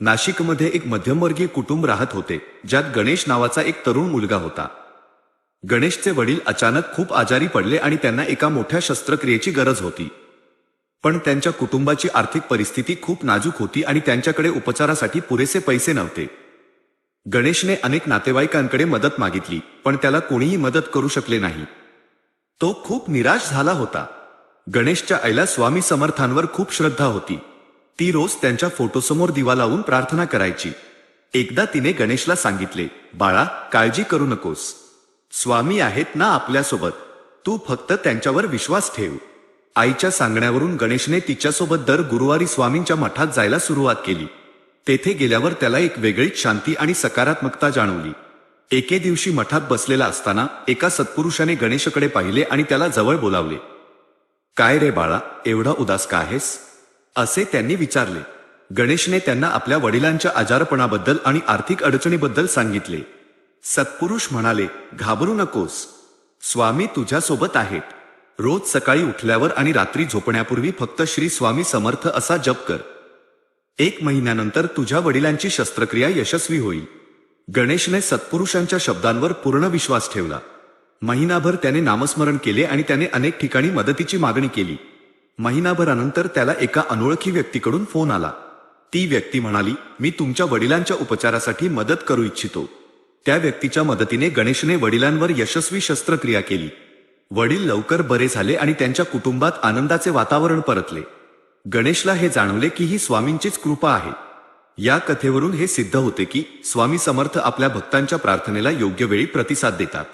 नाशिकमध्ये एक मध्यमवर्गीय कुटुंब राहत होते ज्यात गणेश नावाचा एक तरुण मुलगा होता. गणेशचे वडील अचानक खूप आजारी पडले आणि त्यांना एका मोठ्या शस्त्रक्रियेची गरज होती. पण त्यांच्या कुटुंबाची आर्थिक परिस्थिती खूप नाजूक होती आणि त्यांच्याकडे उपचारासाठी पुरेसे पैसे नव्हते. गणेशने अनेक नातेवाईकांकडे मदत मागितली पण त्याला कोणीही मदत करू शकले नाही. तो खूप निराश झाला होता. गणेशच्या आईला स्वामी समर्थांवर खूप श्रद्धा होती. ती रोज त्यांच्या फोटोसमोर दिवा लावून प्रार्थना करायची. एकदा तिने गणेशला सांगितले बाळा काळजी करू नकोस. स्वामी आहेत ना आपल्यासोबत. तू फक्त त्यांच्यावर विश्वास ठेव. आईच्या सांगण्यावरून गणेशने तिच्यासोबत दर गुरुवारी स्वामींच्या मठात जायला सुरुवात केली. तेथे गेल्यावर त्याला एक वेगळीच शांती आणि सकारात्मकता जाणवली. एके दिवशी मठात बसलेला असताना एका सत्पुरुषाने गणेशकडे पाहिले आणि त्याला जवळ बोलावले काय रे बाळा एवढा उदास का आहेस? असे त्यांनी विचारले. गणेशने त्यांना आपल्या वडिलांच्या आजारपणाबद्दल आणि आर्थिक अडचणीबद्दल सांगितले. सत्पुरुष म्हणाले घाबरू नकोस. स्वामी तुझ्यासोबत आहेत. रोज सकाळी उठल्यावर आणि रात्री झोपण्यापूर्वी फक्त श्री स्वामी समर्थ असा जप कर. एक महिन्यानंतर तुझ्या वडिलांची शस्त्रक्रिया यशस्वी होईल. गणेशने सत्पुरुषांच्या शब्दांवर पूर्ण विश्वास ठेवला. महिनाभर त्याने नामस्मरण केले आणि त्याने अनेक ठिकाणी मदतीची मागणी केली. महिनाभरानंतर त्याला एका अनोळखी व्यक्तीकडून फोन आला. ती व्यक्ती म्हणाली मी तुमच्या वडिलांच्या उपचारासाठी मदत करू इच्छितो. त्या व्यक्तीच्या मदतीने गणेशने वडिलांवर यशस्वी शस्त्रक्रिया केली. वडील लवकर बरे झाले आणि त्यांच्या कुटुंबात आनंदाचे वातावरण परतले. गणेशला हे जाणवले की ही स्वामींचीच कृपा आहे. या कथेवरून हे सिद्ध होते की स्वामी समर्थ आपल्या भक्तांच्या प्रार्थनेला योग्य वेळी प्रतिसाद देतात.